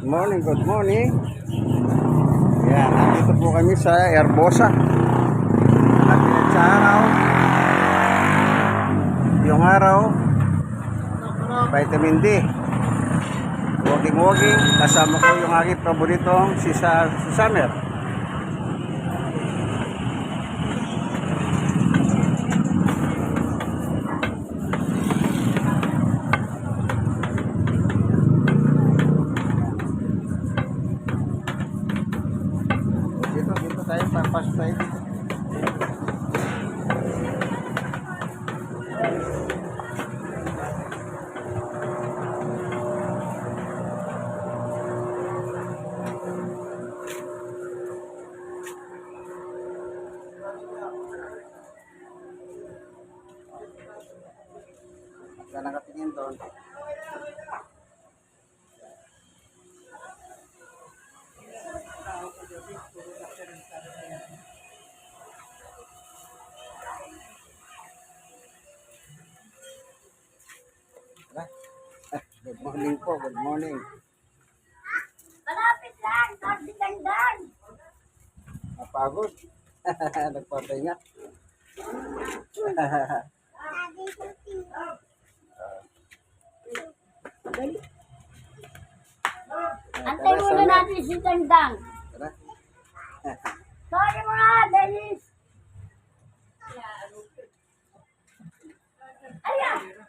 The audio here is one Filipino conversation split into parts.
Good morning, good morning. Yan, nandito po kami sa Herbosa. At sa araw, yung araw, vitamin D. Walking-walking, kasama ko yung aking paboritong si, Sa Good morning po, good morning. Malapit lang, North Dandan. Napagod. Nagpapahinga. Antay muna natin si Dandang. Sorry mo na, Dennis. Ayan.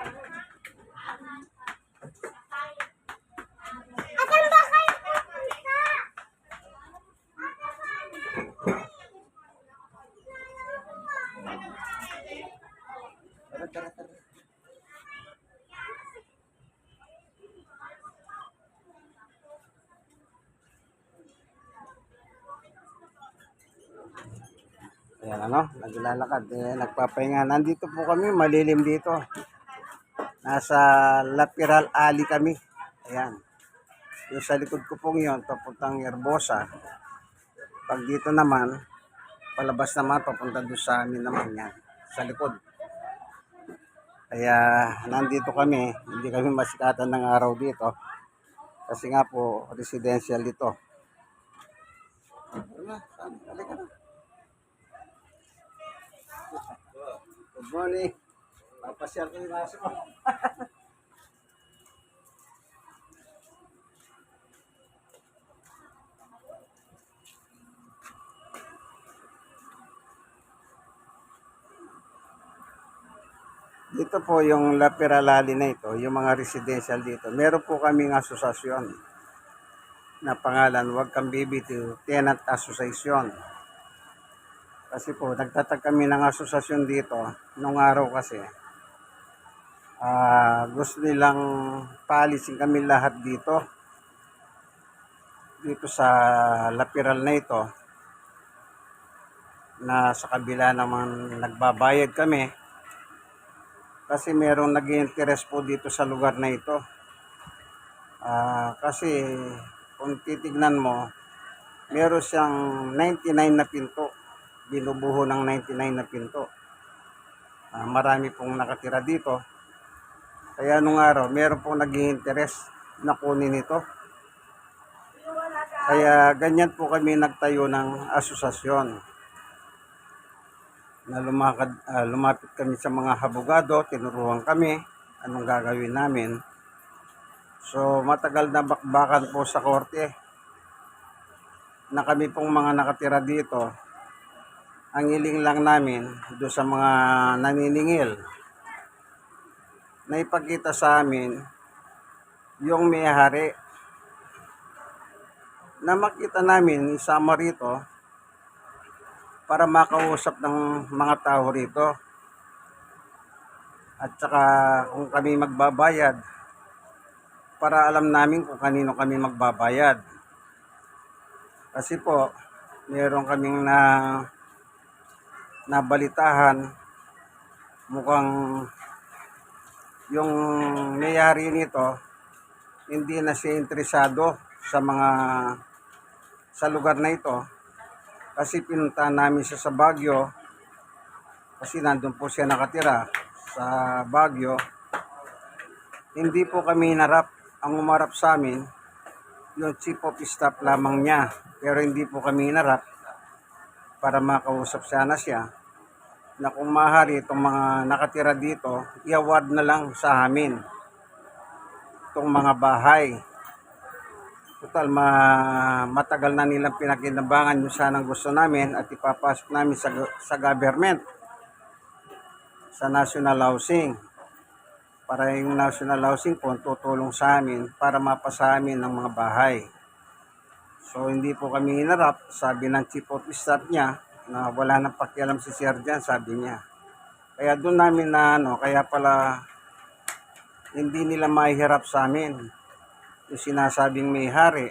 Asan ano, naglalakad, eh, nagpapahinga. Nandito po kami, malilim dito. Nasa Lapiral Alley kami. Ayan. Yung sa likod ko pong yun, papuntang Herbosa. Pag dito naman, palabas naman, papunta doon sa amin naman yan. Sa likod. Kaya nandito kami, hindi kami masikatan ng araw dito. Kasi nga po, residential dito. Ano na, saan? Halika na. Good morning. Papasyal ko yung aso. Dito po yung La Peralali na ito, yung mga residential dito. Meron po kaming asosasyon na pangalan, Huwag Kang BBT, Tenant Association. Kasi po, nagtatag kami ng asosasyon dito nung araw kasi. ah gusto nilang paalisin kami lahat dito. Dito sa lapiral na ito. Na sa kabila naman nagbabayad kami. Kasi merong nag interest po dito sa lugar na ito. Ah, kasi kung titignan mo, meron siyang 99 na pinto binubuho ng 99 na pinto. Ah, marami pong nakatira dito. Kaya nung araw, meron pong nag interest na kunin ito. Kaya ganyan po kami nagtayo ng asosasyon. Na lumakad, ah, lumapit kami sa mga habogado, tinuruan kami anong gagawin namin. So matagal na bakbakan po sa korte na kami pong mga nakatira dito ang hiling lang namin do sa mga naniningil na ipakita sa amin yung may-hari na makita namin isama rito para makausap ng mga tao rito. At saka kung kami magbabayad para alam namin kung kanino kami magbabayad. Kasi po meron kaming na nabalitahan mukhang yung mayari nito hindi na siya interesado sa mga sa lugar na ito Kasi pinuntahan namin siya sa Baguio. Kasi nandun po siya nakatira sa Baguio. Hindi po kami hinarap. Ang umarap sa amin, yung chief of staff lamang niya. Pero hindi po kami hinarap para makausap sana siya na kung maaari itong mga nakatira dito, i-award na lang sa amin itong mga bahay. Total, ma matagal na nilang pinakinabangan yung sanang gusto namin at ipapasok namin sa, sa government, sa national housing. Para yung national housing po tutulong sa amin para mapasa amin ng mga bahay. So hindi po kami hinarap, sabi ng chief of staff niya na wala nang pakialam si Sir dyan, sabi niya. Kaya doon namin na ano, kaya pala hindi nila mahihirap sa amin yung sinasabing may hari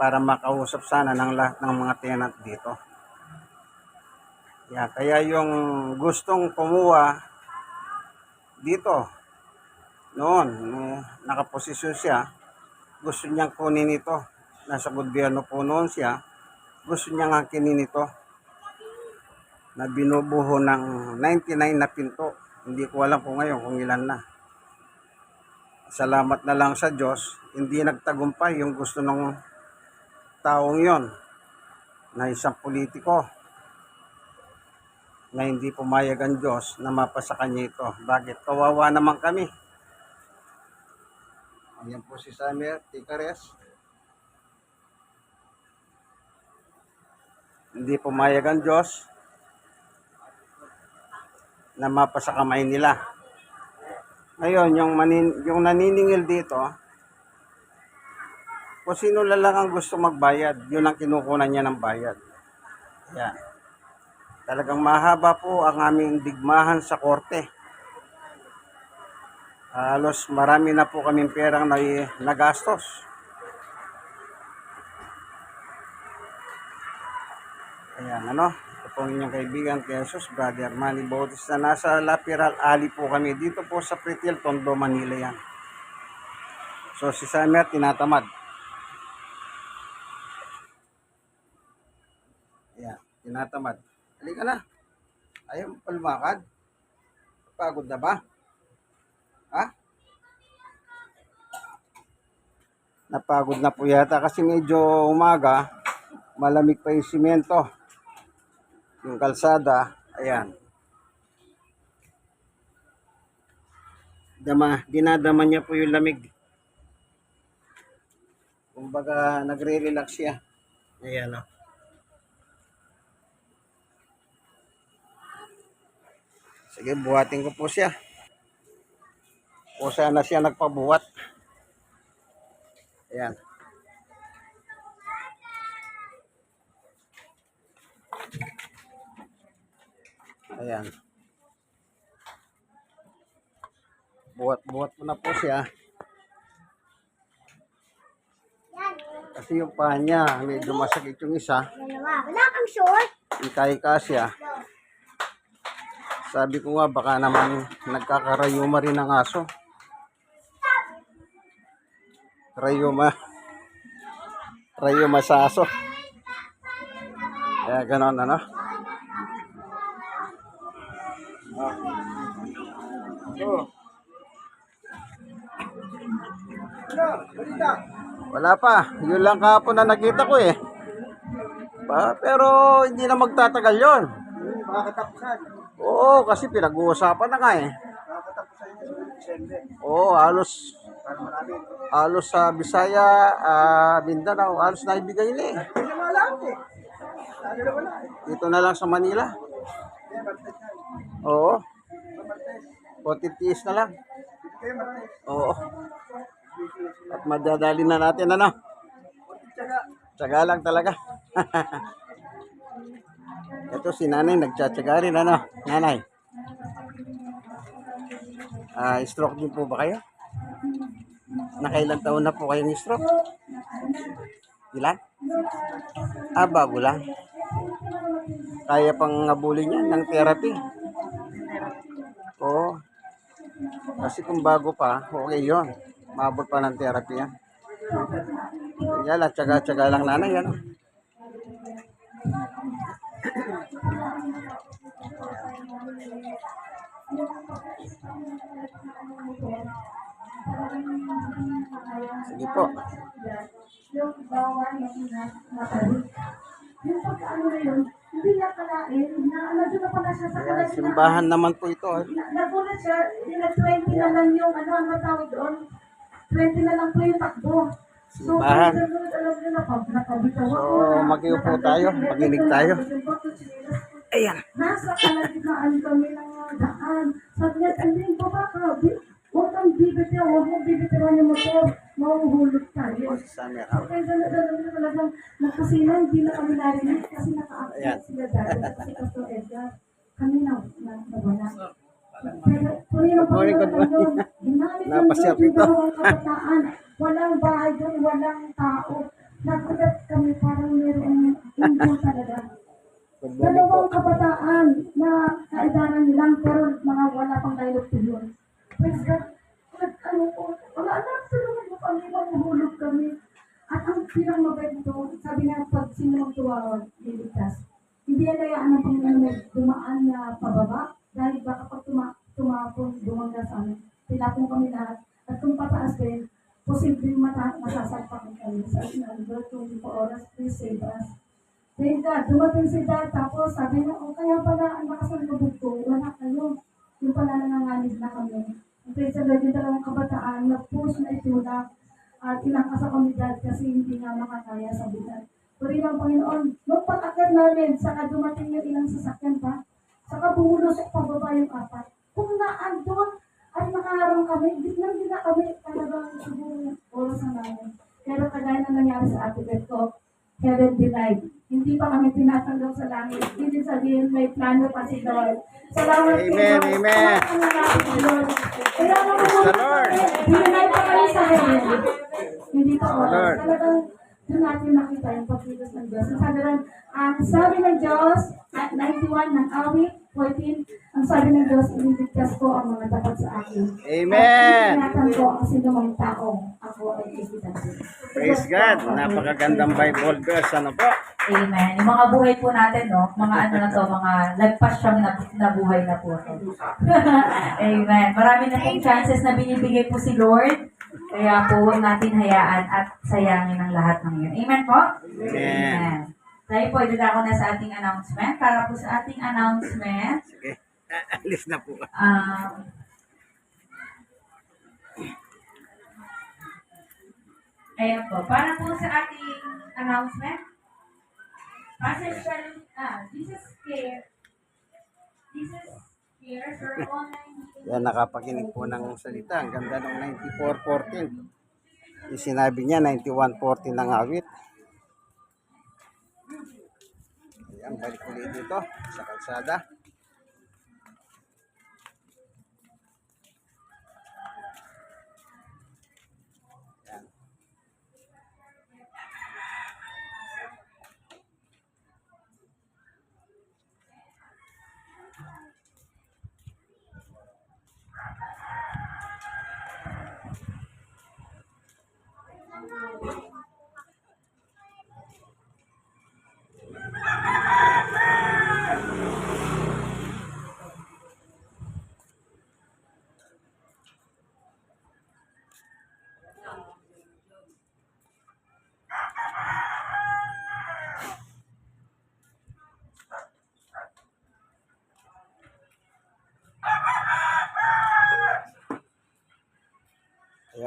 para makausap sana ng lahat ng mga tenant dito. Yeah, kaya yung gustong kumuha dito noon, nakaposisyon siya, gusto niyang kunin ito. Nasa gobyerno po noon siya, gusto niyang akinin ito na binubuho ng 99 na pinto. Hindi ko alam kung ngayon kung ilan na. Salamat na lang sa Diyos, hindi nagtagumpay yung gusto ng taong yon na isang politiko na hindi pumayag ang Diyos na mapasa kanya ito. Bakit? Kawawa naman kami. Ayan po si Samuel Tikares. Hindi pumayag ang Diyos na mapasa kamay nila. Ngayon, yung, manin, yung naniningil dito, kung sino lang ang gusto magbayad, yun ang kinukunan niya ng bayad. Yan. Talagang mahaba po ang aming digmahan sa korte. Halos marami na po kaming perang na nagastos. Ayan, ano? Po inyong kaibigan, Jesus, Brother Manny Bautista. Nasa Lapiral Alley po kami. Dito po sa Pretil, Tondo, Manila yan. So, si Samer, tinatamad. Ayan, tinatamad. Halika na. Ayaw palumakad. Pagod na ba? Ha? Napagod na po yata kasi medyo umaga, malamig pa yung simento. Yung kalsada, ayan. Dama, dinadama niya po yung lamig. Kumbaga, nagre-relax siya. Ayan o. Sige, buhatin ko po siya. O sana siya nagpabuhat. Ayan. Ayan. Buhat-buhat mo na po siya. Kasi yung paa niya, medyo masakit yung isa. Wala kang short? Ikay siya. Sabi ko nga, baka naman nagkakarayuma rin ang aso. Rayuma. Rayuma sa aso. Kaya ganon, ano? Wala pa. Yun lang kahapon na nakita ko eh. Pa, pero hindi na magtatagal yon. Makakatapusan. Oo, kasi pinag-uusapan na nga eh. Makakatapusan. Oo, halos halos sa Bisaya, ah, Mindanao, halos naibigay na eh. Dito na lang sa Manila. Oo, Martes. potitiis na lang. Oo. At madadali na natin ano. Tsaga lang talaga. Ito si nanay, nagtsatsaga rin ano. Nanay. Ah, stroke din po ba kayo? Nakailan taon na po kayo ng stroke? Ilan? Ah, bago lang. Kaya pang ngabulin yan ng therapy. Kasi kung bago pa, okay yon Mabot pa ng therapy yan. Yala, tsaga-tsaga lang nanay yan. Sige po. Ayan, simbahan naman po ito. Eh na, nagulat siya, nila 20 na lang yung, ano, ano tawag doon? 20 na lang po yung takbo. So, nakabitaw So, nakabitaw tayo, makinig tayo. Ayan. Nasa kalagitnaan kami ng mga daan. Sabi niya, Andin, baba ka. Huwag kang bibitaw, huwag mong bibitaw yung motor. Mahuhulog tayo. House. Okay, gano'n gano'n na talagang nakasina, hindi na kami narinig kasi naka-active sila dati kasi Pastor Edgar. Kami na, na, nawala. Morning, good morning. yung ito. Walang bahay doon, walang tao. Nagulat kami parang mayroong hindi talaga. Dalawang kabataan na kaedaran lang pero mga wala pang dialogue to yun. Praise God. Ano po, mga anak, tulungan mo kami, mahuhulog kami. At ang pinang mabait ito, sabi nga, pag sino ang tuwawag, liligtas. Hindi yan kayaan ng Panginoon na dumaan na pababa, dahil baka pag tuma tumapon, bumangga sa amin, tinapon kami lahat. At kung pataas din, posibleng mata masasalpak kami. Sa number 24 oras, please save us. Thank God, dumating si dad, tapos sabi niya, oh, kaya pala ang lakas ng lubog ko, wala kayo. Yung pala nanganganib na kami. Ang praise the Lord, yung dalawang kabataan, nag-push na itulak, at inakas ako ni dad kasi hindi nga makakaya sa bigat. Puri ng Panginoon, nung pag-akit namin, saka dumating yung ilang sasakyan pa, saka bumulusok pababa yung apat. Kung naandun, ay nakaharang kami, hindi na kami talagang siguro oras na namin. Pero kagaya na nangyari sa ate Beth ko, heaven denied. Hindi pa kami tinatanggap sa langit. Hindi sabihin may plano pa si Lord. Salamat kay Amen, Lord. amen. Kay Lord. Kaya naman the Lord. Dinay pa kami sa heaven. Hindi pa oras. Talagang doon natin nakita yung pagkilos ng Diyos. Ang sabi ng, ang sabi ng Diyos, at 91 ng awit, 14, ang sabi ng Diyos, iniligtas ko ang mga dapat sa akin. Amen. At ko ang sinumang taong ako ay ikitan. Praise God. Napakagandang Bible verse. Ano po? Amen. Yung mga buhay po natin, no? Mga ano na to, mga lagpas siyang na, nabuhay na po. Amen. Marami na pong chances na binibigay po si Lord. Kaya po huwag natin hayaan at sayangin ang lahat ng yun. Amen po? Amen. Tayo po, idadako na sa ating announcement. Para po sa ating announcement, Sige. Alis na po. um, Ayan po. Para po sa ating announcement, Pastor Shalom, ah, Jesus Care, Jesus Cares or online. Yan, nakapakinig po ng salita. Ang ganda ng 94.14. Yung sinabi niya, 91.14 ng awit. Ayan, balik ulit dito sa kalsada.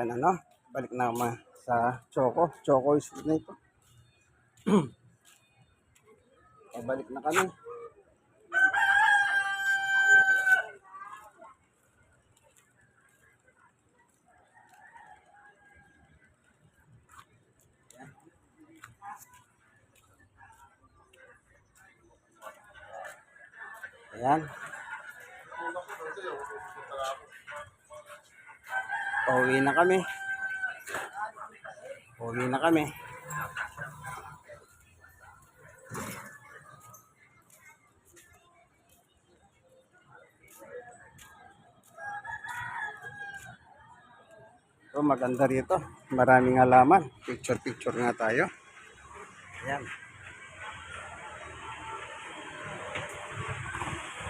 Ayan ano, balik na naman sa Choco. Choco is na ito. Pabalik na kami. Kami. Pauwi na kami. So, maganda rito. Maraming halaman. Picture-picture nga tayo. Ayan.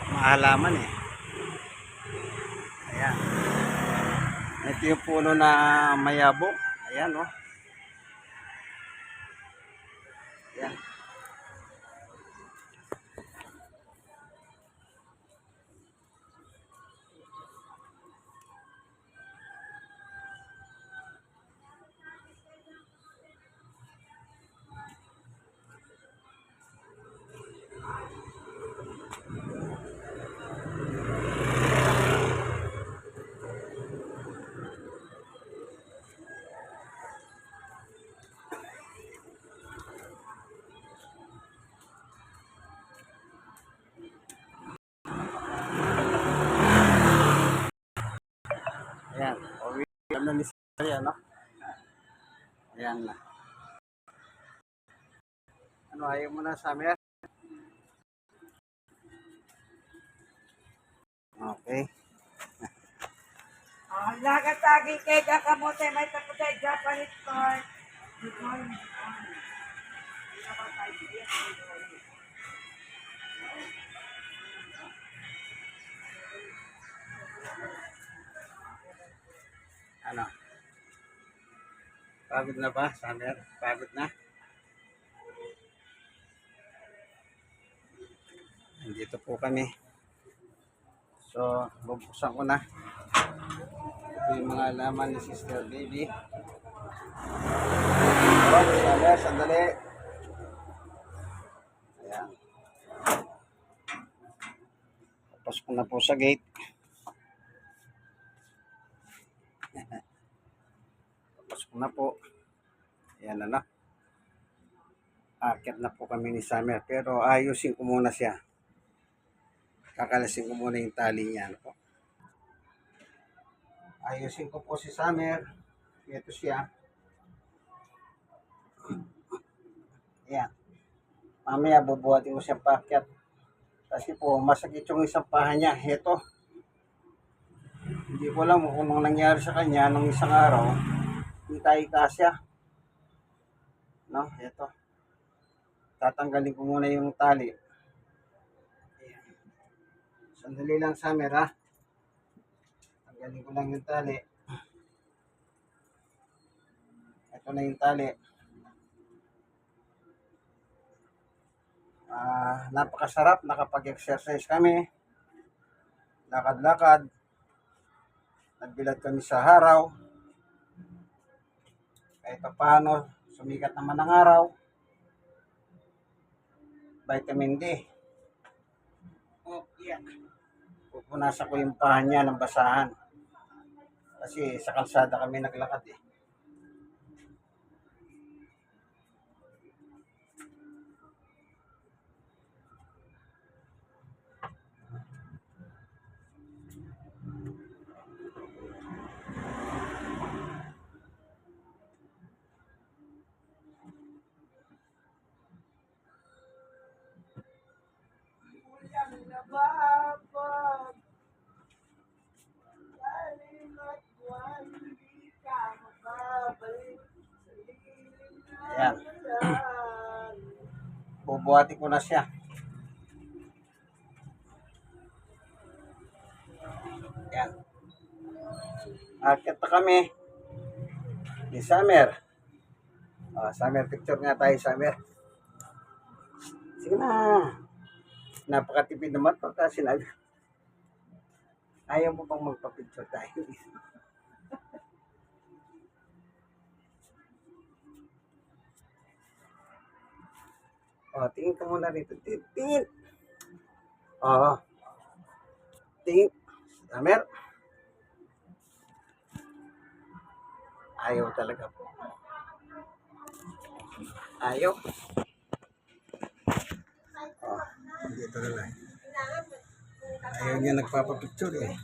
Mahalaman eh. Ayan. Ito yung puno na mayabong. Ayan, oh. Ayan na. Ano, ayaw mo na, Summer? Okay. Oh, nagatagi kay kakamote may kapatay Japanese store. Good morning. Ano? Pagod na ba, Summer? Pagod na? Nandito po kami. So, bubuksan ko na. Ito yung mga laman ni Sister Baby. Oh, Summer, sandali. Ayan. Tapos ko na po sa gate. Tapos ko na po. Ayan na na. Akit na po kami ni Summer. Pero ayusin ko muna siya. Kakalasin ko muna yung tali niya. Ano po. Ayusin ko po si Summer. Ito siya. Ayan. Mamaya bubuhatin ko siyang pakyat. Kasi po, masakit yung isang paha niya. Ito. Hindi ko alam kung anong nangyari sa kanya nung isang araw. Hindi tayo kasya. No, ito. Tatanggalin ko muna yung tali. Sandali lang sa ha. Tanggalin ko lang yung tali. Ito na yung tali. Ah, napakasarap nakapag-exercise kami. Lakad-lakad. Nagbilad kami sa haraw. Kahit pa paano, sumikat naman ang araw. Vitamin D. Oh, yeah. Pupunasan ko yung paha niya ng basahan. Kasi sa kalsada kami naglakad eh. Ayan. ulan. Bubuhati ko na siya. Yan. Akit na kami. Ni Summer. Ah, Summer, picture nga tayo, Summer. Sige na. Napakatipid naman pagka sinabi. Ayaw mo bang magpa-picture tayo? Oh, tingin ka muna rito. Tingin. Oo. Tingin. Damer. Ayaw talaga po. Ayaw. Oh, dito na lang. Ayaw niya nagpapapicture eh.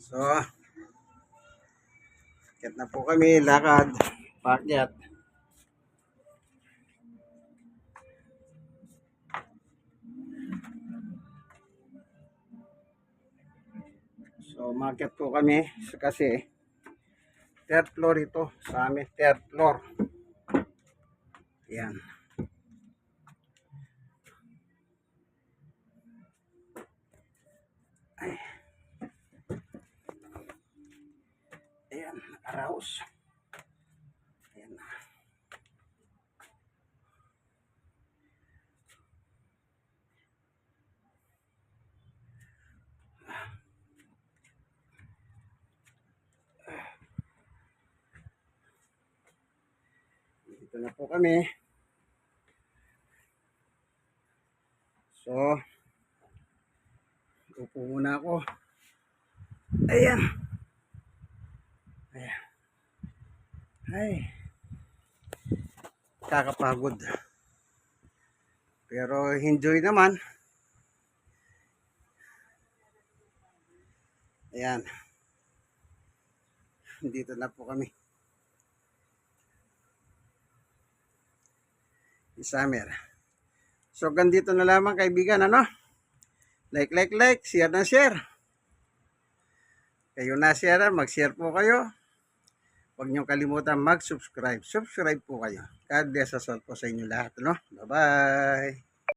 So, Akit na po kami, lakad, pakyat. So, umakyat po kami kasi third floor ito sa amin, third floor. Yan. Ay. Nakaraos. Ayan na. Dito na po kami. So, upo muna ako. Ayan. Ayan. Ay. Kakapagod. Pero enjoy naman. Ayan. Dito na po kami. Summer. So, ganito na lamang kaibigan, ano? Like, like, like, share na share. Kayo na share, mag-share po kayo. Huwag niyong kalimutan mag-subscribe. Subscribe po kayo. God bless us all po sa inyo lahat, no? Bye-bye!